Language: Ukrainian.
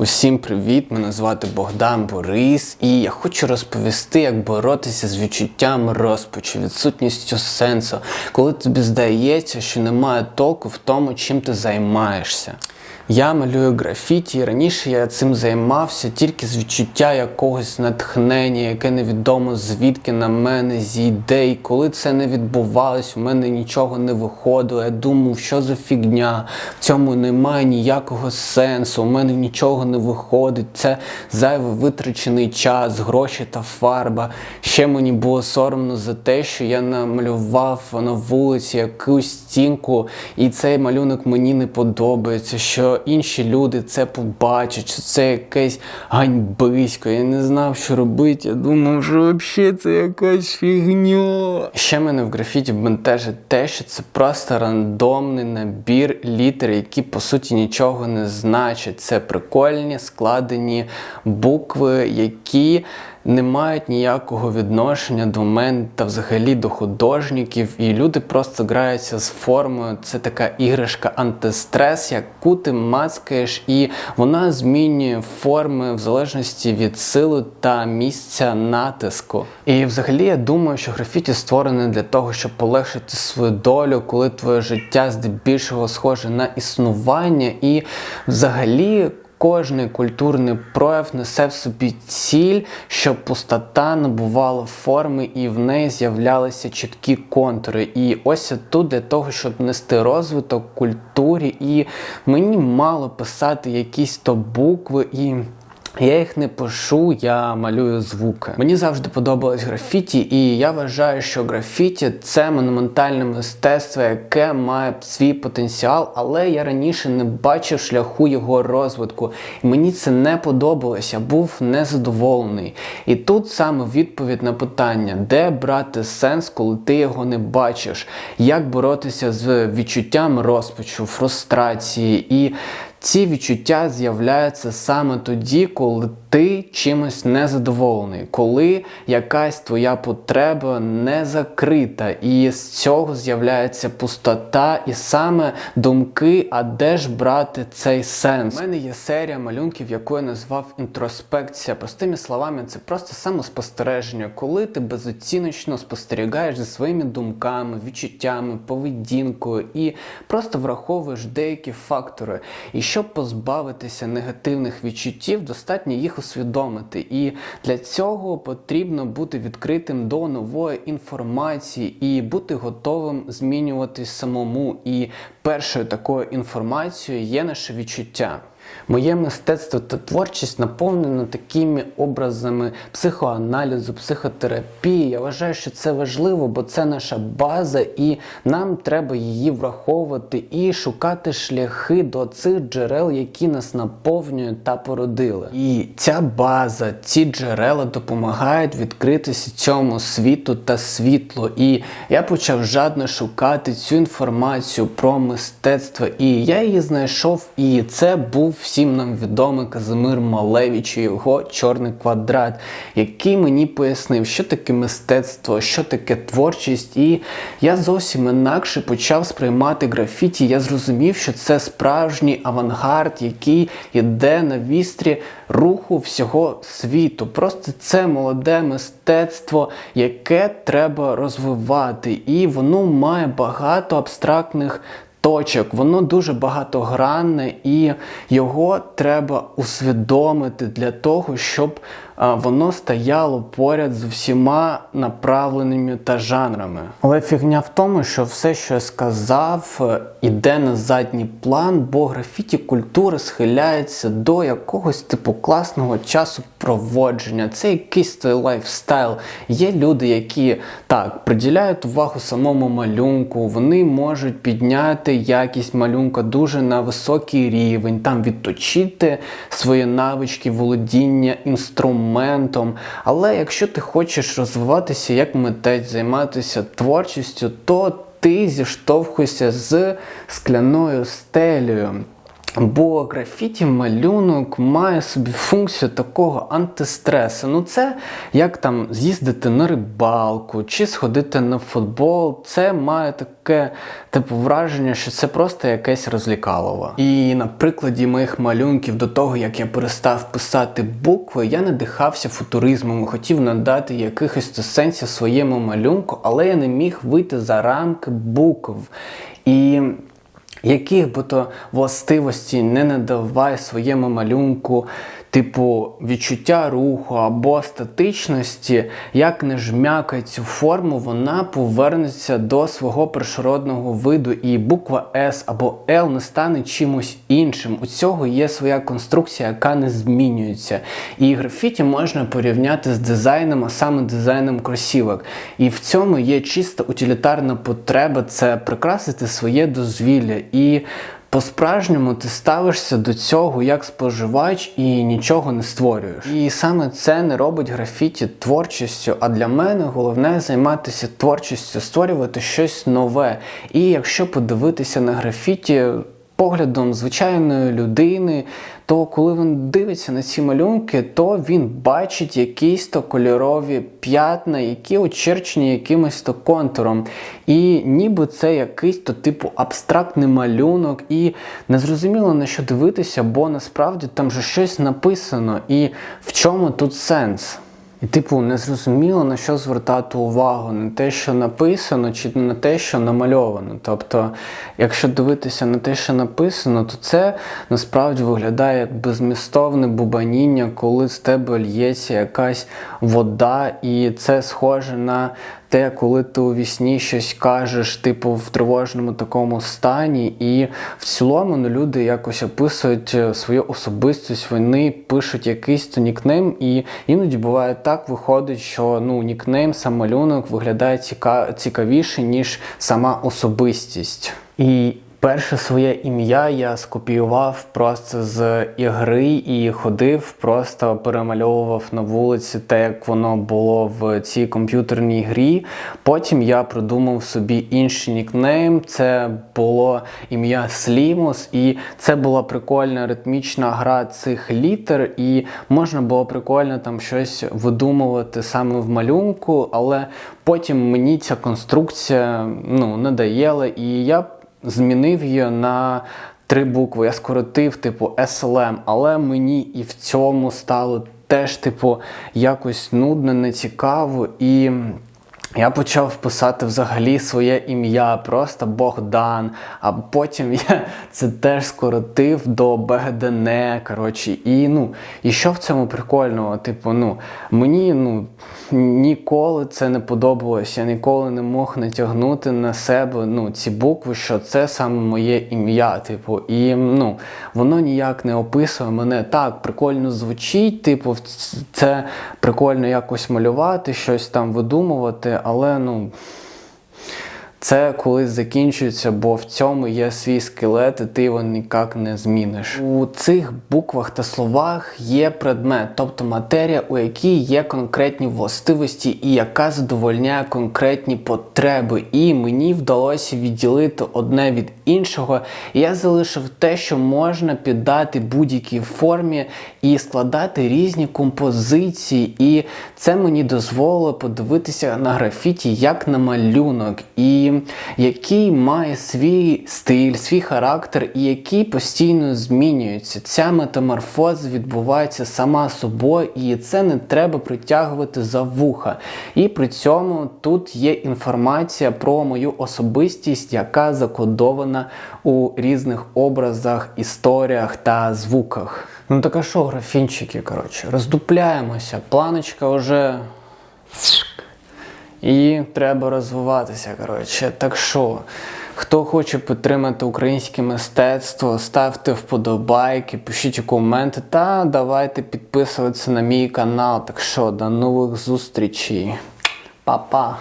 Усім привіт! Мене звати Богдан Борис, і я хочу розповісти, як боротися з відчуттям розпачу, відсутністю сенсу, коли тобі здається, що немає толку в тому, чим ти займаєшся. Я малюю графіті, раніше я цим займався тільки з відчуття якогось натхнення, яке невідомо звідки на мене зійде. І коли це не відбувалось, у мене нічого не виходило. Я думав, що за фігня, в цьому немає ніякого сенсу, у мене нічого не виходить. Це зайвий витрачений час, гроші та фарба. Ще мені було соромно за те, що я намалював на вулиці якусь стінку, і цей малюнок мені не подобається. що інші люди це побачать, що це якесь ганьбисько. Я не знав, що робити. Я думав, що взагалі це якась фігня. Ще мене в графіті бентежить те, що це просто рандомний набір літер, які по суті нічого не значать. Це прикольні складені букви, які не мають ніякого відношення до мене та взагалі до художників, і люди просто граються з формою. Це така іграшка антистрес, яку ти мацкаєш, і вона змінює форми в залежності від сили та місця натиску. І взагалі я думаю, що графіті створене для того, щоб полегшити свою долю, коли твоє життя здебільшого схоже на існування, і взагалі. Кожний культурний прояв несе в собі ціль, щоб пустота набувала форми і в неї з'являлися чіткі контури. І ось тут для того, щоб нести розвиток культурі, і мені мало писати якісь то букви і. Я їх не пишу, я малюю звуки. Мені завжди подобалось графіті, і я вважаю, що графіті це монументальне мистецтво, яке має свій потенціал, але я раніше не бачив шляху його розвитку. І мені це не подобалось, я був незадоволений. І тут саме відповідь на питання, де брати сенс, коли ти його не бачиш, як боротися з відчуттям розпачу, фрустрації і. Ці відчуття з'являються саме тоді, коли ти чимось незадоволений, коли якась твоя потреба не закрита, і з цього з'являється пустота, і саме думки, а де ж брати цей сенс? У мене є серія малюнків, яку я назвав інтроспекція. Простими словами, це просто самоспостереження, коли ти безоціночно спостерігаєш за своїми думками, відчуттями, поведінкою і просто враховуєш деякі фактори. І щоб позбавитися негативних відчуттів, достатньо їх усвідомити. І для цього потрібно бути відкритим до нової інформації і бути готовим змінюватись самому. І першою такою інформацією є наше відчуття. Моє мистецтво та творчість наповнено такими образами психоаналізу, психотерапії. Я вважаю, що це важливо, бо це наша база, і нам треба її враховувати і шукати шляхи до цих джерел, які нас наповнюють та породили. І ця база, ці джерела допомагають відкритися цьому світу та світлу. І я почав жадно шукати цю інформацію про мистецтво, і я її знайшов. І це був всім нам відомий Казимир Малевич і його чорний квадрат, який мені пояснив, що таке мистецтво, що таке творчість. І я зовсім інакше почав сприймати графіті. Я зрозумів, що це справжній авангард, який йде на вістрі руху всього світу. Просто це молоде мистецтво, яке треба розвивати, і воно має багато абстрактних точок, воно дуже багатогранне і його треба усвідомити для того, щоб воно стояло поряд з всіма направленими та жанрами. Але фігня в тому, що все, що я сказав, е, іде на задній план, бо графіті культури схиляється до якогось типу класного часу проводження. Це якийсь лайфстайл. Є люди, які так приділяють увагу самому малюнку, вони можуть підняти якість малюнка дуже на високий рівень, там відточити свої навички володіння інструментом моментом. Але якщо ти хочеш розвиватися як митець, займатися творчістю, то ти зіштовхуєшся з скляною стелею. Бо графіті малюнок має собі функцію такого антистресу. Ну, це як там з'їздити на рибалку чи сходити на футбол. Це має таке типу враження, що це просто якесь розлікалово. І на прикладі моїх малюнків до того, як я перестав писати букви, я надихався футуризмом, хотів надати якихось сенсів своєму малюнку, але я не міг вийти за рамки букв. І яких би то властивості не надавай своєму малюнку, типу відчуття руху або статичності, як не жмякай цю форму, вона повернеться до свого природного виду, і буква S або L не стане чимось іншим. У цього є своя конструкція, яка не змінюється. І графіті можна порівняти з дизайном, а саме дизайном кросівок. І в цьому є чисто утилітарна потреба це прикрасити своє дозвілля. І по-справжньому ти ставишся до цього як споживач і нічого не створюєш. І саме це не робить графіті творчістю. А для мене головне займатися творчістю, створювати щось нове. І якщо подивитися на графіті поглядом звичайної людини, то коли він дивиться на ці малюнки, то він бачить якісь то кольорові п'ятна, які очерчені якимось то контуром. І ніби це якийсь то типу абстрактний малюнок, і незрозуміло на що дивитися, бо насправді там же щось написано. І в чому тут сенс? І, типу, не зрозуміло на що звертати увагу, на те, що написано, чи на те, що намальовано. Тобто, якщо дивитися на те, що написано, то це насправді виглядає як безмістовне бубаніння, коли з тебе л'ється якась вода, і це схоже на те, коли ти у вісні щось кажеш, типу в тривожному такому стані, і в цілому ну, люди якось описують е, свою особистість, вони пишуть якийсь то нікнейм, і іноді буває так, виходить, що ну нікнейм, сам малюнок виглядає цікавіше, ніж сама особистість. І Перше своє ім'я я скопіював просто з ігри і ходив, просто перемальовував на вулиці те, як воно було в цій комп'ютерній грі. Потім я придумав собі інший нікнейм. Це було ім'я Слімус, і це була прикольна ритмічна гра цих літер, і можна було прикольно там щось видумувати саме в малюнку, але потім мені ця конструкція ну, надоїла, і я змінив її на три букви. Я скоротив, типу, SLM, але мені і в цьому стало теж, типу, якось нудно, нецікаво. І я почав писати взагалі своє ім'я, просто Богдан. А потім я це теж скоротив до БГДН. коротше. І ну, і що в цьому прикольного? Типу, ну, мені ну, ніколи це не подобалось. Я ніколи не мог натягнути на себе ну, ці букви, що це саме моє ім'я. Типу, І ну, воно ніяк не описує мене. Так, прикольно звучить, типу, це прикольно якось малювати, щось там видумувати але ну. Це колись закінчується, бо в цьому є свій скелет, і ти його ніяк не зміниш. У цих буквах та словах є предмет, тобто матерія, у якій є конкретні властивості і яка задовольняє конкретні потреби. І мені вдалося відділити одне від іншого. Я залишив те, що можна піддати будь-якій формі і складати різні композиції. І це мені дозволило подивитися на графіті як на малюнок. І який має свій стиль, свій характер і який постійно змінюється. Ця метаморфоза відбувається сама собою, і це не треба притягувати за вуха. І при цьому тут є інформація про мою особистість, яка закодована у різних образах, історіях та звуках. Ну так а що, графінчики, коротше, роздупляємося, планочка вже. І треба розвиватися. коротше. Так що, хто хоче підтримати українське мистецтво, ставте вподобайки, пишіть коменти та давайте підписуватися на мій канал. Так що, до нових зустрічей. Па-па!